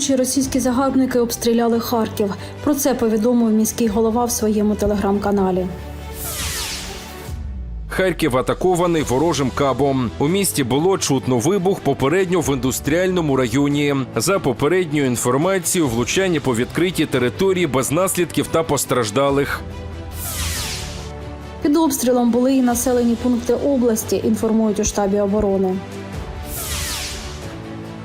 ночі російські загарбники обстріляли Харків. Про це повідомив міський голова в своєму телеграм-каналі. Харків атакований ворожим кабом. У місті було чутно вибух попередньо в індустріальному районі. За попередньою інформацією, влучання по відкритій території без наслідків та постраждалих. Під обстрілом були і населені пункти області. Інформують у штабі оборони.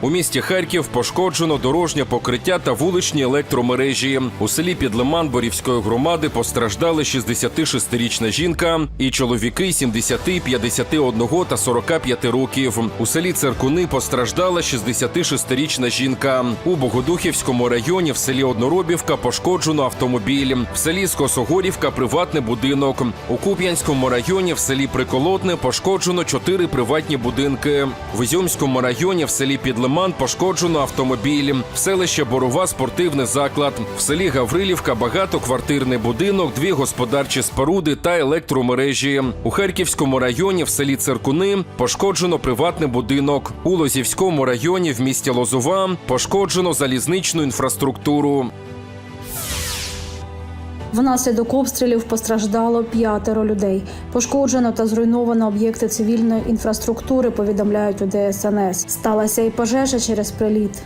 У місті Харків пошкоджено дорожнє покриття та вуличні електромережі. У селі Підлиман Борівської громади постраждали 66-річна жінка і чоловіки 70, 51 та 45 років. У селі Церкуни постраждала 66-річна жінка. У Богодухівському районі в селі Одноробівка пошкоджено автомобіль. В селі Скосогорівка приватний будинок. У Куп'янському районі в селі Приколотне пошкоджено чотири приватні будинки. В Ізюмському районі в селі Підлиман пошкоджено автомобіль. В селище Борова спортивний заклад. В селі Гаврилівка багатоквартирний будинок, дві господарчі споруди та електромережі. У Харківському районі в селі Циркуни пошкоджено приватний будинок. У Лозівському районі в місті Лозова пошкоджено залізничну інфраструктуру. Внаслідок обстрілів постраждало п'ятеро людей. Пошкоджено та зруйновано об'єкти цивільної інфраструктури. Повідомляють у ДСНС. Сталася і пожежа через приліт.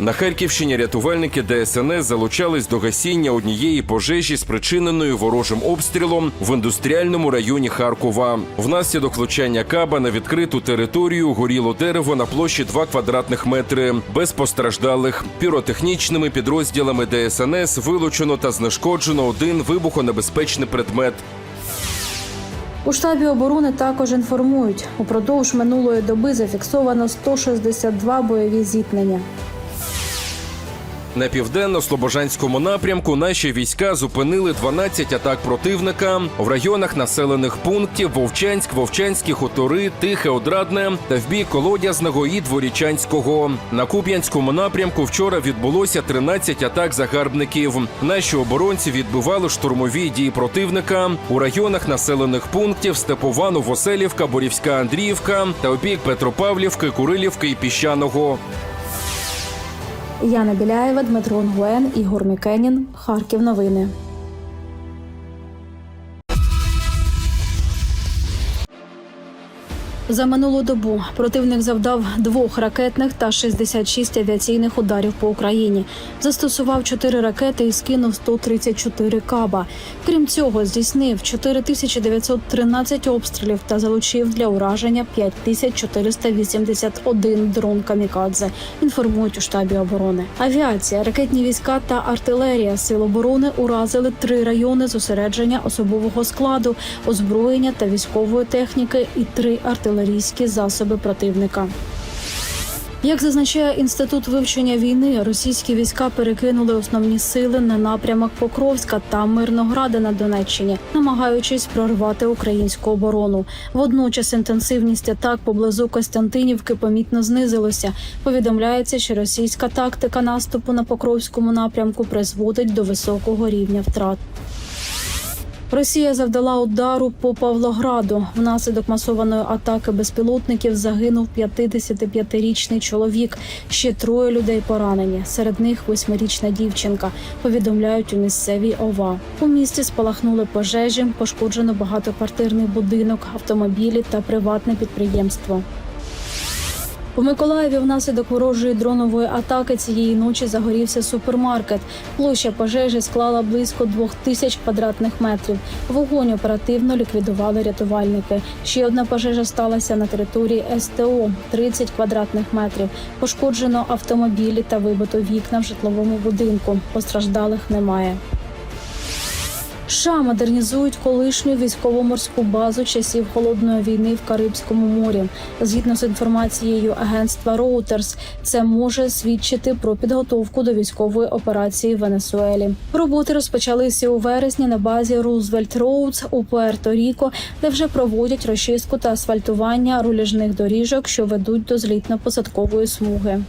На Харківщині рятувальники ДСНС залучались до гасіння однієї пожежі, спричиненої ворожим обстрілом в індустріальному районі Харкова. Внаслідок влучання каба на відкриту територію горіло дерево на площі 2 квадратних метри без постраждалих. Піротехнічними підрозділами ДСНС вилучено та знешкоджено один вибухонебезпечний предмет. У штабі оборони також інформують, упродовж минулої доби зафіксовано 162 бойові зіткнення. На південно-слобожанському напрямку наші війська зупинили 12 атак противника в районах населених пунктів Вовчанськ, Вовчанські хутори, Тихе, Одрадне та в бік Колодязного і Дворічанського. На Куп'янському напрямку вчора відбулося 13 атак загарбників. Наші оборонці відбивали штурмові дії противника у районах населених пунктів Степовано, Новоселівка, Борівська Андріївка та у бік Петропавлівки, Курилівки і Піщаного. Яна Біляєва, Дмитро Нгуен, Ігор Мікенін. Харків. Новини. За минулу добу противник завдав двох ракетних та 66 авіаційних ударів по Україні. Застосував 4 ракети і скинув 134 каба. Крім цього, здійснив 4913 обстрілів та залучив для ураження 5481 дрон камікадзе. Інформують у штабі оборони. Авіація, ракетні війська та артилерія сил оборони уразили три райони зосередження особового складу, озброєння та військової техніки і три артилерійські засоби противника. Як зазначає інститут вивчення війни, російські війська перекинули основні сили на напрямок Покровська та Мирнограда на Донеччині, намагаючись прорвати українську оборону. Водночас інтенсивність атак поблизу Костянтинівки помітно знизилася. Повідомляється, що російська тактика наступу на Покровському напрямку призводить до високого рівня втрат. Росія завдала удару по Павлограду. Внаслідок масованої атаки безпілотників загинув 55-річний чоловік. Ще троє людей поранені. Серед них восьмирічна дівчинка. Повідомляють у місцевій ОВА. У місті спалахнули пожежі, пошкоджено багатоквартирний будинок, автомобілі та приватне підприємство. У Миколаєві внаслідок ворожої дронової атаки цієї ночі загорівся супермаркет. Площа пожежі склала близько двох тисяч квадратних метрів. Вогонь оперативно ліквідували рятувальники. Ще одна пожежа сталася на території СТО 30 квадратних метрів. Пошкоджено автомобілі та вибито вікна в житловому будинку. Постраждалих немає. США модернізують колишню військово-морську базу часів холодної війни в Карибському морі. Згідно з інформацією агентства Reuters, це може свідчити про підготовку до військової операції в Венесуелі. Роботи розпочалися у вересні на базі Рузвельт Роудс у Пуерто-Ріко, де вже проводять розчистку та асфальтування руліжних доріжок, що ведуть до злітно-посадкової смуги.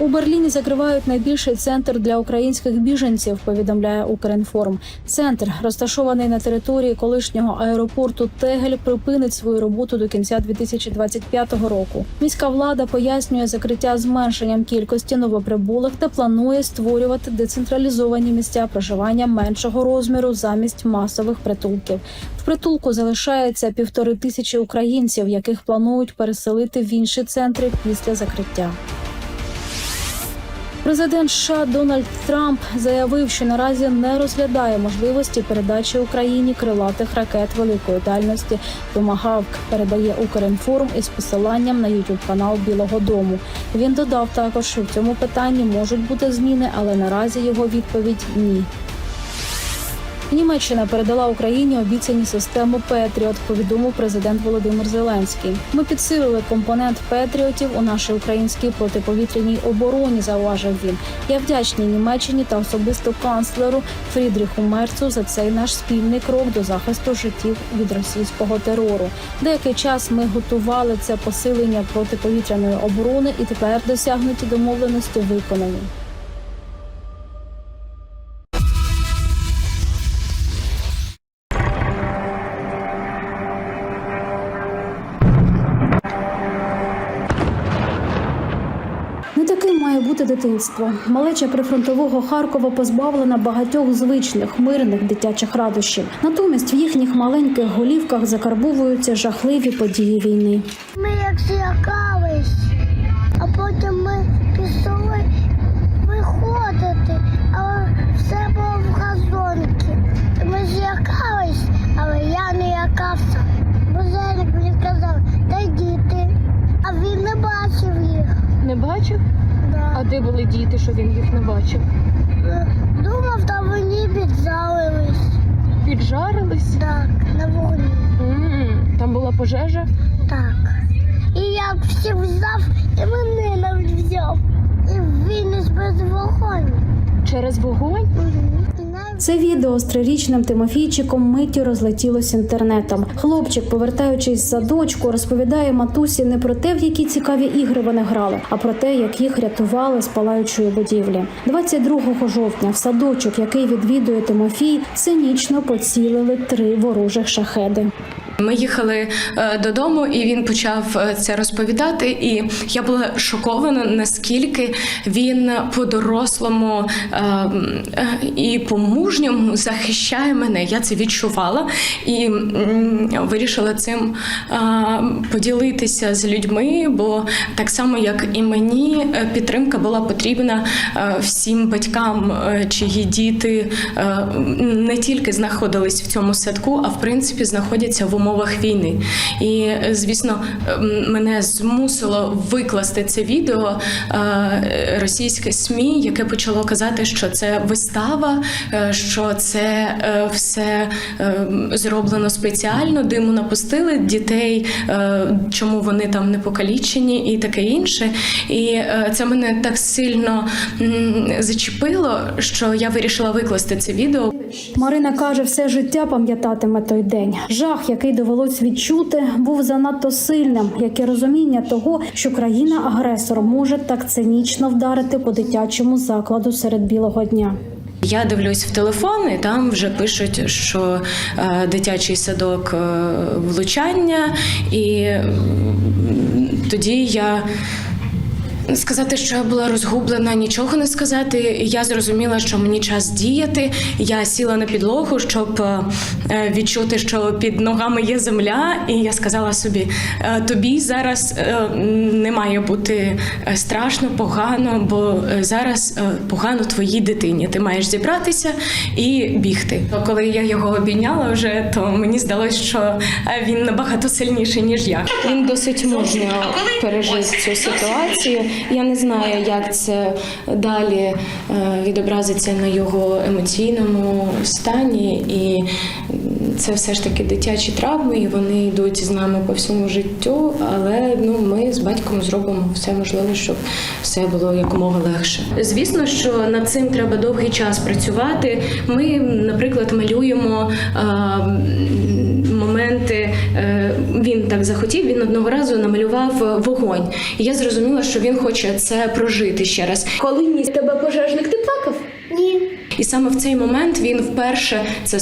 У Берліні закривають найбільший центр для українських біженців. Повідомляє Укрінформ. Центр, розташований на території колишнього аеропорту Тегель, припинить свою роботу до кінця 2025 року. Міська влада пояснює закриття зменшенням кількості новоприбулих та планує створювати децентралізовані місця проживання меншого розміру замість масових притулків. В притулку залишається півтори тисячі українців, яких планують переселити в інші центри після закриття. Президент США Дональд Трамп заявив, що наразі не розглядає можливості передачі Україні крилатих ракет великої дальності Томагавк. Передає Укрінформ із посиланням на youtube канал Білого Дому. Він додав також, що в цьому питанні можуть бути зміни, але наразі його відповідь ні. Німеччина передала Україні обіцяні системи Петріот. Повідомив президент Володимир Зеленський. Ми підсилили компонент Петріотів у нашій українській протиповітряній обороні. Зауважив він. Я вдячний Німеччині та особисто канцлеру Фрідріху Мерцу за цей наш спільний крок до захисту життів від російського терору. Деякий час ми готували це посилення протиповітряної оборони, і тепер досягнуті домовленості виконані. Має дитинство. Малеча прифронтового Харкова позбавлена багатьох звичних мирних дитячих радощів. Натомість в їхніх маленьких голівках закарбовуються жахливі події війни. Ми як злякались, а потім ми пішли виходити, але все було в газонки. Ми злякались, але я не лякався. Бо Зелік мені казав, та діти, а він не бачив їх. Не бачив? А де були діти, що він їх не бачив? Думав, там вони піджарились. Піджарились? Так, на вогні. м Там була пожежа. Так. І я всі взяв, і мене навіть взяв. І він із без вогонь. Через вогонь? Мгм. Це відео з трирічним Тимофійчиком миттю розлетілося інтернетом. Хлопчик, повертаючись за садочку, розповідає матусі не про те, в які цікаві ігри вони грали, а про те, як їх рятували з палаючої будівлі. 22 жовтня в садочок, який відвідує Тимофій, цинічно поцілили три ворожих шахеди. Ми їхали е, додому, і він почав е, це розповідати. І я була шокована, наскільки він по-дорослому е, і по-мужньому захищає мене. Я це відчувала і вирішила цим поділитися з людьми, бо так само, як і мені, підтримка була потрібна всім батькам, чиї діти не тільки знаходились в цьому садку, а в принципі знаходяться в умовах війни. І е, звісно, мене змусило викласти це відео е, російське СМІ, яке почало казати, що це вистава, е, що це все зроблено спеціально, диму напустили дітей, чому вони там не покалічені і таке інше. І це мене так сильно зачепило, що я вирішила викласти це відео. Марина каже, все життя пам'ятатиме той день. Жах, який довелось відчути, був занадто сильним, як і розуміння того, що країна-агресор може так цинічно вдарити по дитячому закладу серед білого дня. Я дивлюсь в телефон, і там вже пишуть, що е, дитячий садок е, влучання, і тоді я. Сказати, що я була розгублена, нічого не сказати. Я зрозуміла, що мені час діяти. Я сіла на підлогу, щоб е, відчути, що під ногами є земля. І я сказала собі: «Е, тобі зараз е, не має бути е, страшно, погано, бо е, зараз е, погано твоїй дитині. Ти маєш зібратися і бігти. Коли я його обійняла вже, то мені здалося, що е, він набагато сильніший ніж я. Він досить мужньо пережив цю ситуацію. Я не знаю, як це далі е, відобразиться на його емоційному стані, і це все ж таки дитячі травми, і вони йдуть з нами по всьому життю. Але ну ми з батьком зробимо все можливе, щоб все було якомога легше. Звісно, що над цим треба довгий час працювати. Ми, наприклад, малюємо. е, моменти е, він так захотів. Він одного разу намалював вогонь. І я зрозуміла, що він хоче це прожити ще раз. Коли ніс тебе пожежник, ти плакав? І саме в цей момент він вперше це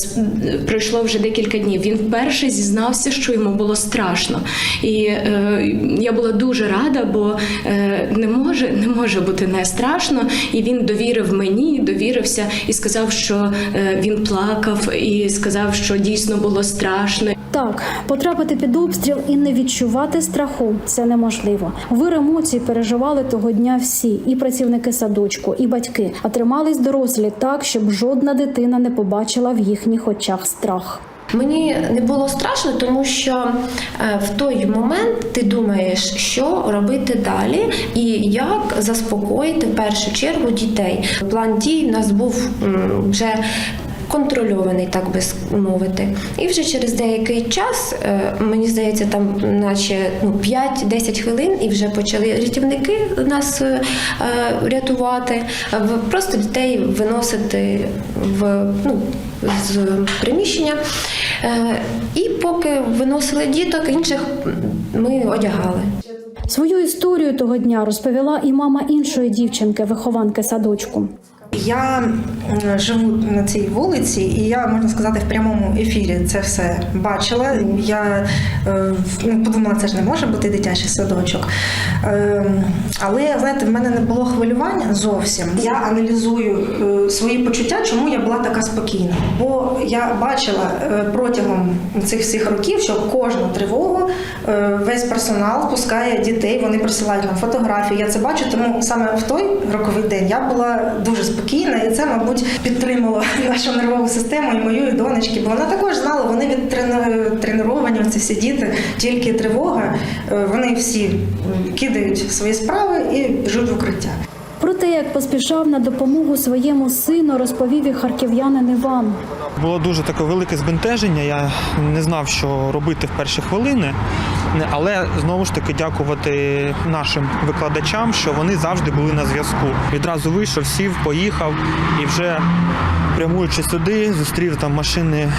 пройшло вже декілька днів. Він вперше зізнався, що йому було страшно. І е, я була дуже рада, бо е, не може не може бути не страшно. І він довірив мені, довірився і сказав, що е, він плакав, і сказав, що дійсно було страшно. Так, потрапити під обстріл і не відчувати страху це неможливо. Вир емоцій переживали того дня всі, і працівники садочку, і батьки, а тримались дорослі так, щоб жодна дитина не побачила в їхніх очах страх. Мені не було страшно, тому що е, в той момент ти думаєш, що робити далі, і як заспокоїти в першу чергу дітей. План дій у нас був вже. Контрольований, так би мовити, і вже через деякий час, е, мені здається, там наче ну 5-10 хвилин, і вже почали рятівники нас е, е, рятувати, просто дітей виносити в ну з приміщення. І поки виносили діток, інших ми одягали. Свою історію того дня розповіла і мама іншої дівчинки, вихованки садочку. Я живу на цій вулиці, і я можна сказати в прямому ефірі це все бачила. Я е, ну, подумала, це ж не може бути дитячий садочок. Е, Але знаєте, в мене не було хвилювання зовсім. Я аналізую е, свої почуття, чому я була така спокійна. Бо я бачила е, протягом цих всіх років, що кожну тривогу е, весь персонал спускає дітей, вони присилають нам фотографії. Я це бачу, тому саме в той роковий день я була дуже спокійна, і це, мабуть, підтримало нашу нервову систему і мою і донечки, бо вона також знала, вони відтреновані, ці всі діти, тільки тривога, е, вони всі кидають свої справи і біжуть в укриття. Як поспішав на допомогу своєму сину, розповів і харків'янин Іван. Було дуже таке велике збентеження. Я не знав, що робити в перші хвилини. Але знову ж таки дякувати нашим викладачам, що вони завжди були на зв'язку. Відразу вийшов, сів, поїхав і вже прямуючи сюди, зустрів там машини.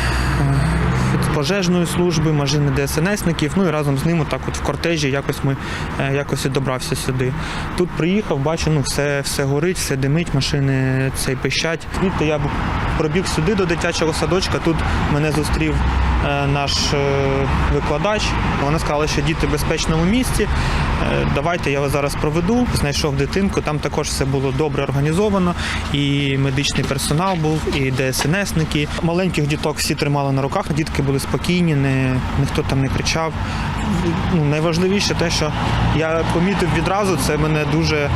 Пожежної служби, машини ДСНСників, ну і разом з ними так от в кортежі якось ми е, якось і добрався сюди. Тут приїхав, бачу, ну все, все горить, все димить, машини цей пищать. Звідти я пробіг сюди до дитячого садочка. Тут мене зустрів е, наш е, викладач. Вона сказала, що діти в безпечному місці. Е, Давайте я вас зараз проведу. Знайшов дитинку. Там також все було добре організовано. І медичний персонал був, і ДСНСники. Маленьких діток всі тримали на руках. Дітки були спокійні, не, ніхто там не кричав. Ну, найважливіше те, що я помітив відразу, це мене дуже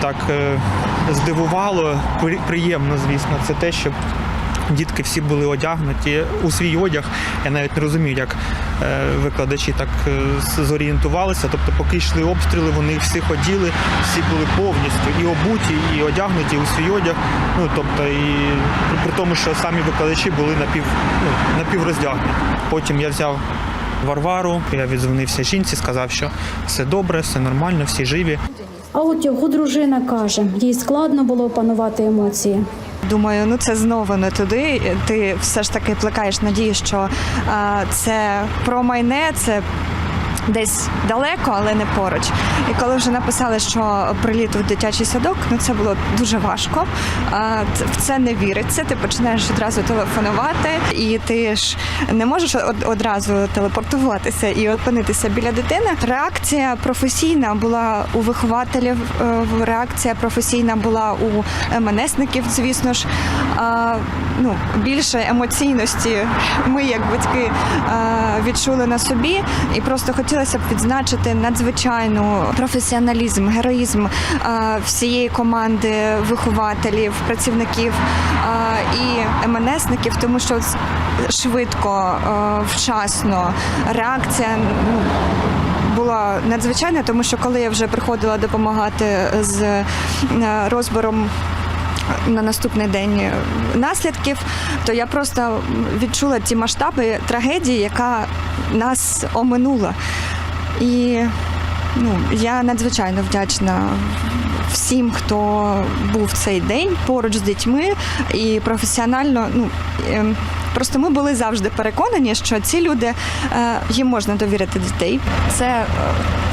так е, здивувало. При- Приємно, звісно, це те, що Дітки всі були одягнуті у свій одяг. Я навіть не розумію, як е, викладачі так е, зорієнтувалися. Тобто, поки йшли обстріли, вони їх всіх оділи, всі були повністю і обуті, і одягнуті у свій одяг. Ну тобто, і при тому, що самі викладачі були напів, ну, напівроздягнені. Потім я взяв. Варвару, я відзвонився жінці, сказав, що все добре, все нормально, всі живі. А от його дружина каже, їй складно було опанувати емоції. Думаю, ну це знову не туди. Ти все ж таки плекаєш надію, що це про майне, це. Десь далеко, але не поруч. І коли вже написали, що приліт у дитячий садок, ну це було дуже важко. В це не віриться. Ти починаєш одразу телефонувати, і ти ж не можеш одразу телепортуватися і опинитися біля дитини. Реакція професійна була у вихователів. е, Реакція професійна була у МНСників, звісно ж. Ну, більше емоційності ми, як батьки, відчули на собі, і просто хотілося б відзначити надзвичайну професіоналізм, героїзм всієї команди вихователів, працівників і МНСників, тому що швидко, вчасно реакція. була надзвичайна, тому що коли я вже приходила допомагати з розбором на наступний день наслідків, то я просто відчула ті масштаби трагедії, яка нас оминула. І ну, я надзвичайно вдячна всім, хто був в цей день поруч з дітьми і професіонально. Ну ем, просто ми були завжди переконані, що ці люди е, їм можна довірити дітей. Це е,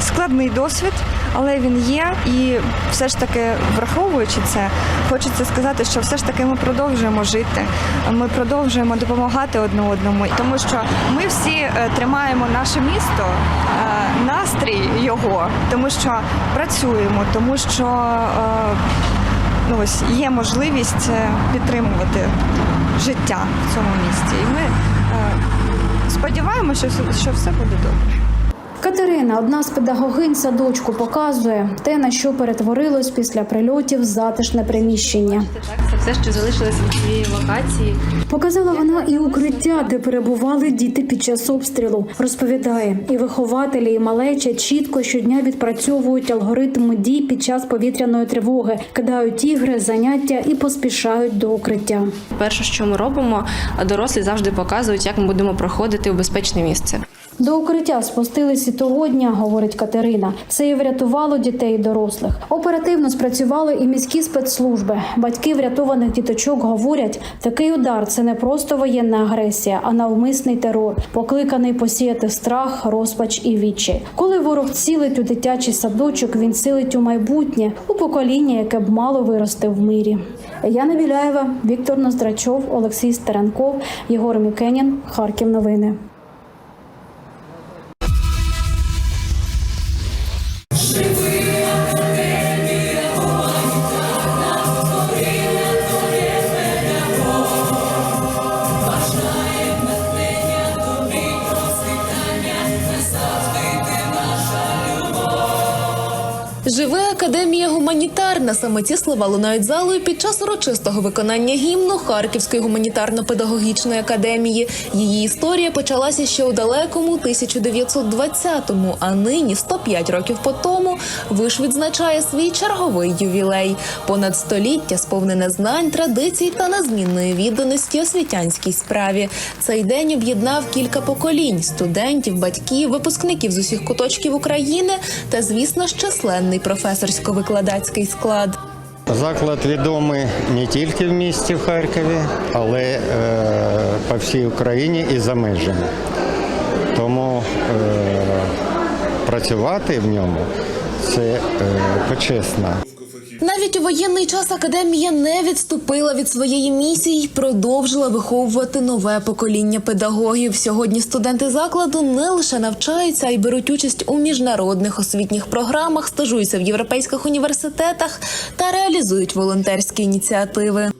складний досвід, але він є. І все ж таки, враховуючи це, хочеться сказати, що все ж таки ми продовжуємо жити. Ми продовжуємо допомагати одне одному, тому що ми всі е, тримаємо наше місто, е, настрій його, тому що працюємо, тому що е, ну, ось є можливість підтримувати життя в цьому місті. І ми сподіваємося, що все буде добре. Катерина, одна з педагогинь садочку, показує те, на що перетворилось після прильотів затишне приміщення. Так, це все, що залишилося від цієї локації. Показала вона і укриття, де перебували діти під час обстрілу. Розповідає, і вихователі, і малеча чітко щодня відпрацьовують алгоритм дій під час повітряної тривоги, кидають ігри, заняття і поспішають до укриття. Перше, що ми робимо, дорослі завжди показують, як ми будемо проходити у безпечне місце. До укриття спустились і того дня, говорить Катерина. Це і врятувало дітей і дорослих. Оперативно спрацювали і міські спецслужби. Батьки врятованих діточок говорять, такий удар це не просто воєнна агресія, а навмисний терор, покликаний посіяти страх, розпач і вічі. Коли ворог цілить у дитячий садочок, він цілить у майбутнє, у покоління, яке б мало вирости в мирі. Яна Біляєва, Віктор Ноздрачов, Олексій Стеренков, Єгор Мікенін, Харків. Новини. Гуманітарна. Саме ці слова лунають залою під час урочистого виконання гімну Харківської гуманітарно-педагогічної академії. Її історія почалася ще у далекому 1920-му, а нині, 105 років по тому, виш відзначає свій черговий ювілей. Понад століття сповнене знань, традицій та незмінної відданості освітянській справі. Цей день об'єднав кілька поколінь студентів, батьків, випускників з усіх куточків України та, звісно ж, численний професорсько-викладацький склад. Заклад відомий не тільки в місті в Харкові, але е, по всій Україні і за межами. Тому е, працювати в ньому це е, почесно. Навіть у воєнний час академія не відступила від своєї місії й продовжила виховувати нове покоління педагогів. Сьогодні студенти закладу не лише навчаються, а й беруть участь у міжнародних освітніх програмах, стажуються в європейських університетах та реалізують волонтерські ініціативи.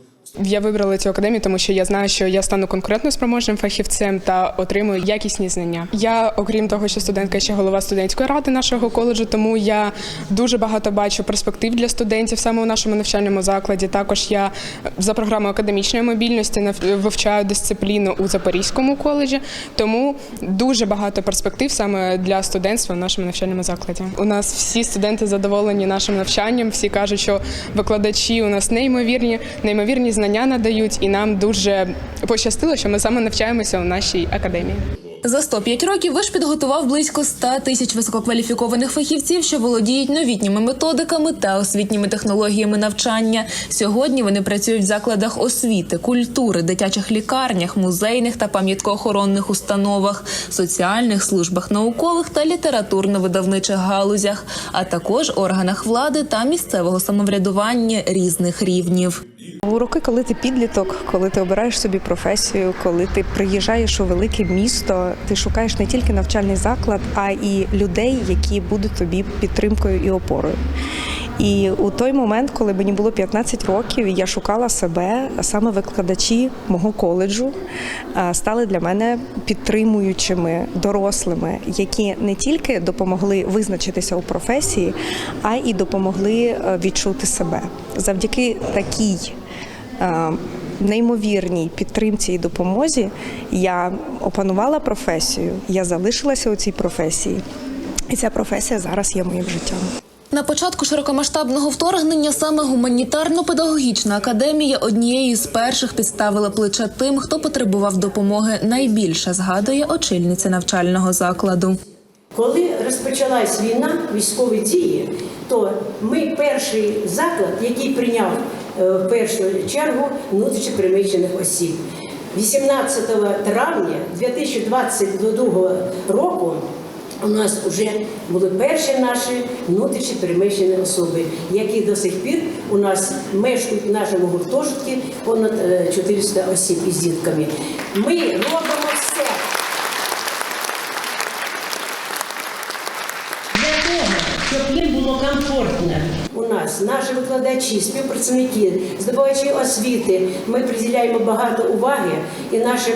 Я вибрала цю академію, тому що я знаю, що я стану конкурентно спроможним фахівцем та отримую якісні знання. Я, окрім того, що студентка ще голова студентської ради нашого коледжу, тому я дуже багато бачу перспектив для студентів саме у нашому навчальному закладі. Також я за програмою академічної мобільності вивчаю дисципліну у Запорізькому коледжі, тому дуже багато перспектив саме для студентства в нашому навчальному закладі. У нас всі студенти задоволені нашим навчанням. Всі кажуть, що викладачі у нас неймовірні, неймовірні знання надають, і нам дуже пощастило, що ми саме навчаємося у нашій академії. За 105 років виш підготував близько 100 тисяч висококваліфікованих фахівців, що володіють новітніми методиками та освітніми технологіями навчання. Сьогодні вони працюють в закладах освіти, культури, дитячих лікарнях, музейних та пам'яткоохоронних установах, соціальних службах, наукових та літературно-видавничих галузях, а також органах влади та місцевого самоврядування різних рівнів. У роки, коли ти підліток, коли ти обираєш собі професію, коли ти приїжджаєш у велике місто, ти шукаєш не тільки навчальний заклад, а і людей, які будуть тобі підтримкою і опорою. І у той момент, коли мені було 15 років, я шукала себе, саме викладачі мого коледжу стали для мене підтримуючими дорослими, які не тільки допомогли визначитися у професії, а й допомогли е, відчути себе. Завдяки такій неймовірній підтримці і допомозі я опанувала професію, я залишилася у цій професії, і ця професія зараз є моїм життям. На початку широкомасштабного вторгнення саме гуманітарно-педагогічна академія однією з перших підставила плече тим, хто потребував допомоги найбільше, згадує очільниця навчального закладу. Коли розпочалась війна, військові дії, то ми перший заклад, який прийняв е, в першу чергу внутрішньо переміщених осіб. 18 травня 2022 року у нас вже були перші наші внутрішні переміщені особи, які до сих пір у нас мешкають в нашому гуртожитку понад е, 400 осіб із дітками. Ми робимо все. Для того, щоб їм було комфортно. У нас наші викладачі, співпрацівники, здобувачі освіти. Ми приділяємо багато уваги і нашим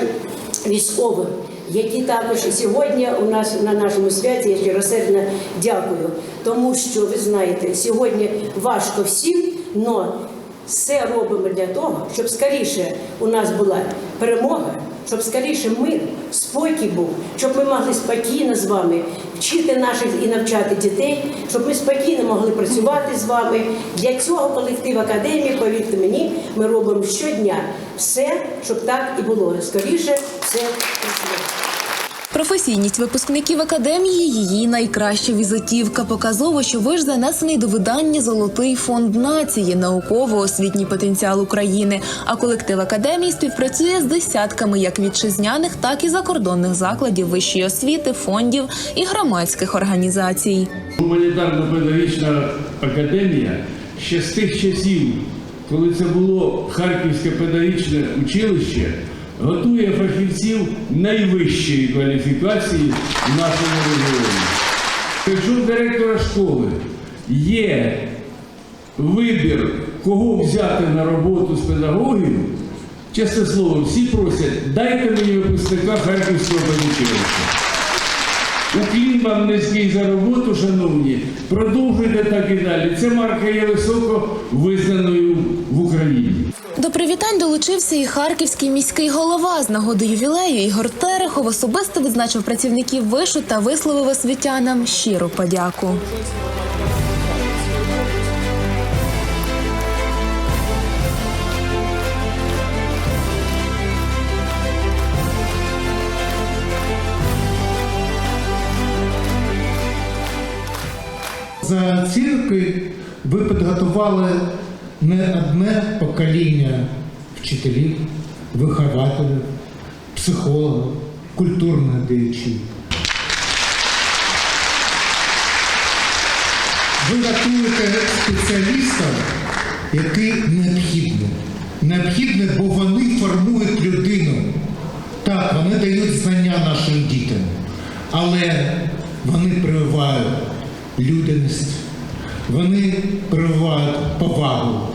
військовим, які також сьогодні у нас на нашому святі я щиросердно дякую. Тому що ви знаєте, сьогодні важко всім, але все робимо для того, щоб скоріше у нас була перемога, щоб скоріше мир, спокій був, щоб ми могли спокійно з вами вчити наших і навчати дітей, щоб ми спокійно могли працювати з вами. Для цього колектив академії, повірте мені, ми робимо щодня все, щоб так і було. Скоріше все працювати. Професійність випускників академії її найкраща візитівка. Показово, що ви ж занесений до видання Золотий фонд нації, науково-освітній потенціал України. А колектив академії співпрацює з десятками як вітчизняних, так і закордонних закладів вищої освіти, фондів і громадських організацій. Гуманітарно-педагогічна академія ще з тих часів, коли це було Харківське педагогічне училище, готує фахівців найвищої кваліфікації в нашому регіоні. Якщо в директора школи є вибір, кого взяти на роботу з педагогів, чесне слово, всі просять, дайте мені випускника Харківського педагогічного. Уклін вам низький за роботу, шановні. Продовжуйте так і далі. Ця марка є високо визнаною в Україні. До привітань долучився і харківський міський голова. З нагоди ювілею Ігор Терехов особисто відзначив працівників вишу та висловив освітянам щиру подяку. За ці ви підготували не одне покоління вчителів, вихователів, психологів, культурних діячів. Ви готуєте спеціалістів, які необхідні. Необхідні, бо вони формують людину. Так, вони дають знання нашим дітям, але вони прививають людяність, вони прививають повагу.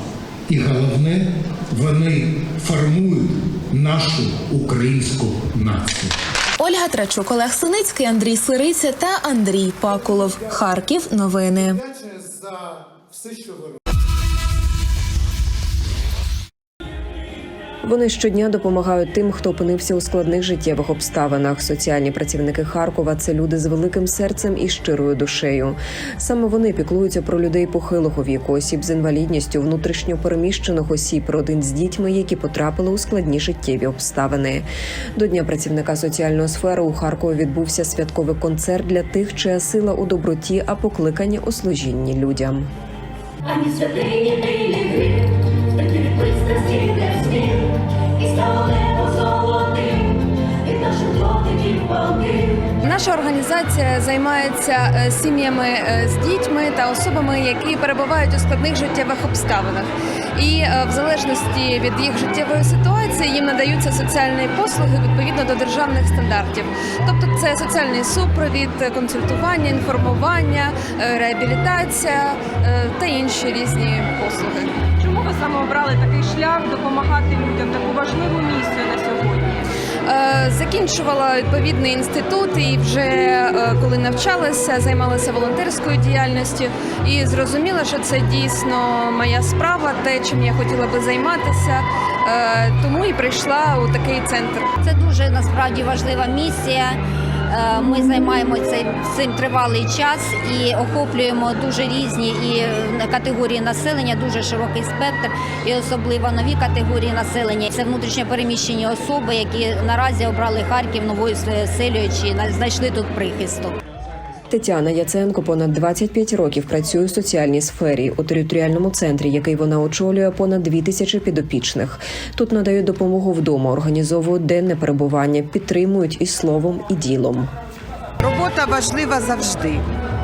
І головне, вони формують нашу українську націю. Ольга Трачук, Олег Синицький, Андрій Сириця та Андрій Пакулов. Харків. Новини. за все, що ви Вони щодня допомагають тим, хто опинився у складних життєвих обставинах. Соціальні працівники Харкова це люди з великим серцем і щирою душею. Саме вони піклуються про людей похилого віку, осіб з інвалідністю, внутрішньо переміщених осіб, родин з дітьми, які потрапили у складні життєві обставини. До дня працівника соціальної сфери у Харкові відбувся святковий концерт для тих, чия сила у доброті, а покликання у служінні людям. Ані святині Наша організація займається е, сім'ями е, з дітьми та особами, які перебувають у складних життєвих обставинах. І е, в залежності від їх життєвої ситуації їм надаються соціальні послуги відповідно до державних стандартів. Тобто це соціальний супровід, консультування, інформування, реабілітація та інші різні послуги. Чому ви саме обрали такий шлях допомагати людям, таку важливу місію на сьогодні? Е, Закінчувала відповідний інститут і вже е, коли навчалася, займалася волонтерською діяльністю і зрозуміла, що це дійсно моя справа, те, чим я хотіла би займатися. Е, Тому і прийшла у такий центр. Це дуже насправді важлива місія. Е, Ми займаємося цим тривалий час і охоплюємо дуже різні і е, категорії населення, дуже широкий спектр, і особливо нові категорії населення. Це внутрішньо переміщені особи, які наразі обрали Харків новою селею чи знайшли тут прихисток. Тетяна Яценко понад 25 років працює у соціальній сфері у територіальному центрі, який вона очолює понад 2 тисячі підопічних. Тут надають допомогу вдома, організовують денне перебування, підтримують і словом, і ділом. Робота важлива завжди.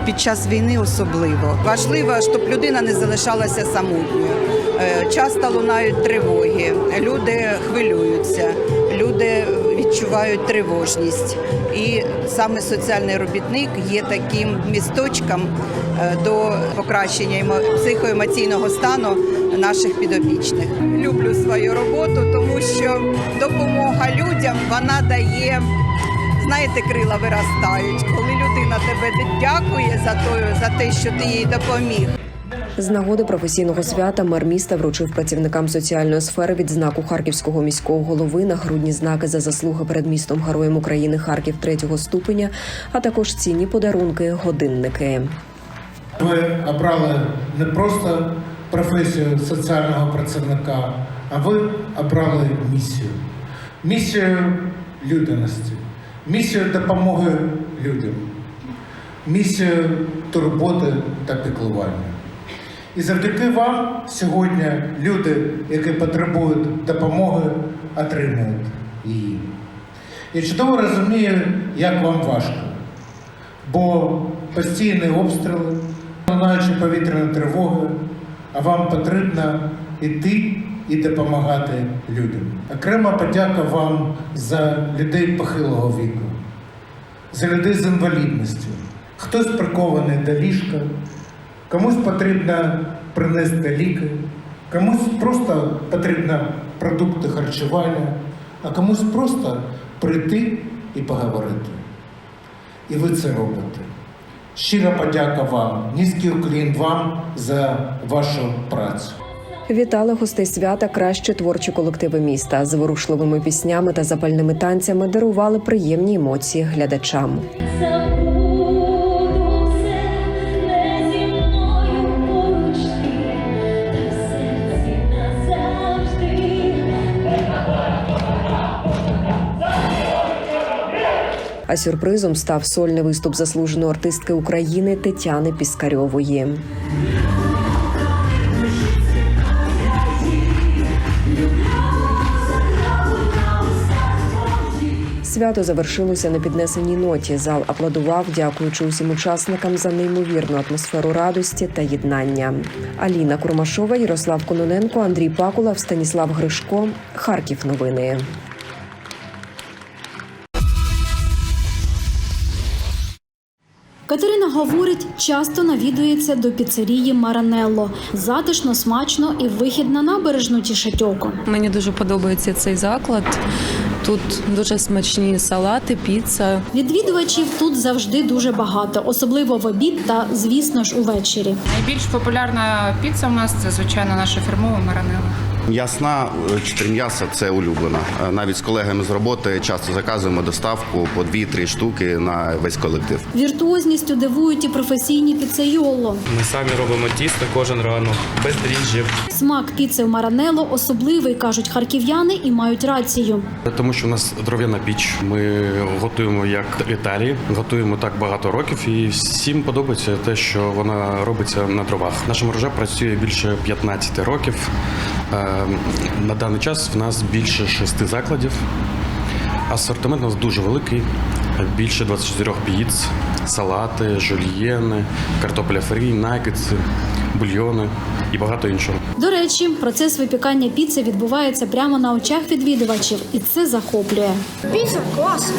Під час війни особливо важливо, щоб людина не залишалася самотньою. Е, Часто лунають тривоги, люди хвилюються, люди відчувають тривожність. І саме соціальний робітник є таким місточком е, до покращення психоемоційного стану наших підопічних. Люблю свою роботу, тому що допомога людям вона дає знаєте, крила виростають, коли людина тебе дякує за те, за те, що ти їй допоміг. З нагоди професійного свята мер міста вручив працівникам соціальної сфери відзнаку харківського міського голови нагрудні знаки за заслуги перед містом Героєм України Харків третього ступеня, а також цінні подарунки, годинники. Ви обрали не просто професію соціального працівника, а ви обрали місію. Місію людяності, місію допомоги людям, місію турботи та піклування. І завдяки вам сьогодні люди, які потребують допомоги, отримують її. Я чудово розумію, як вам важко, бо постійні обстріли, лунаючі повітряні тривоги, а вам потрібно йти і допомагати людям. Окрема подяка вам за людей похилого віку, за людей з інвалідністю. Хтось прикований до ліжка, комусь потрібно принести ліки, комусь просто потрібно продукти харчування, а комусь просто прийти і поговорити. І ви це робите. Щира подяка вам, низький уклін вам за вашу працю. Вітали гостей свята кращі творчі колективи міста. Зворушливими піснями та запальними танцями дарували приємні емоції глядачам. Сюрпризом став сольний виступ заслуженої артистки України Тетяни Піскарьової. Свято завершилося на піднесеній ноті. Зал аплодував, дякуючи усім учасникам за неймовірну атмосферу радості та єднання. Аліна Курмашова, Ярослав Кононенко, Андрій Пакулав, Станіслав Гришко. Харків. Новини. Катерина говорить, часто навідується до піцерії Маранелло. Затишно, смачно і вихід на набережну тішить око. Мені дуже подобається цей заклад. Тут дуже смачні салати, піца. Відвідувачів тут завжди дуже багато, особливо в обід та, звісно ж, увечері. Найбільш популярна піца у нас це звичайно наша фірмова маранелла. М'ясна е, чотири м'яса це улюблена. Е, Навіть з колегами з роботи часто заказуємо доставку по 2-3 штуки на весь колектив. Віртуозністю дивують і професійні піцейоло. Ми самі робимо тісто кожен ранок, без дріжджів. Смак піци в Маранелло особливий, кажуть харків'яни, і мають рацію. Тому що у нас дров'яна піч. Ми готуємо як в Італії, готуємо так багато років, і всім подобається те, що вона робиться на дровах. Наша мережа працює більше 15 років. Е, На даний час в нас більше шести закладів. Асортимент у нас дуже великий. Більше 24 піц, салати, жульєни, картопля фрі, нагетси, бульйони і багато іншого. До речі, процес випікання піци відбувається прямо на очах відвідувачів, і це захоплює. Піца клас.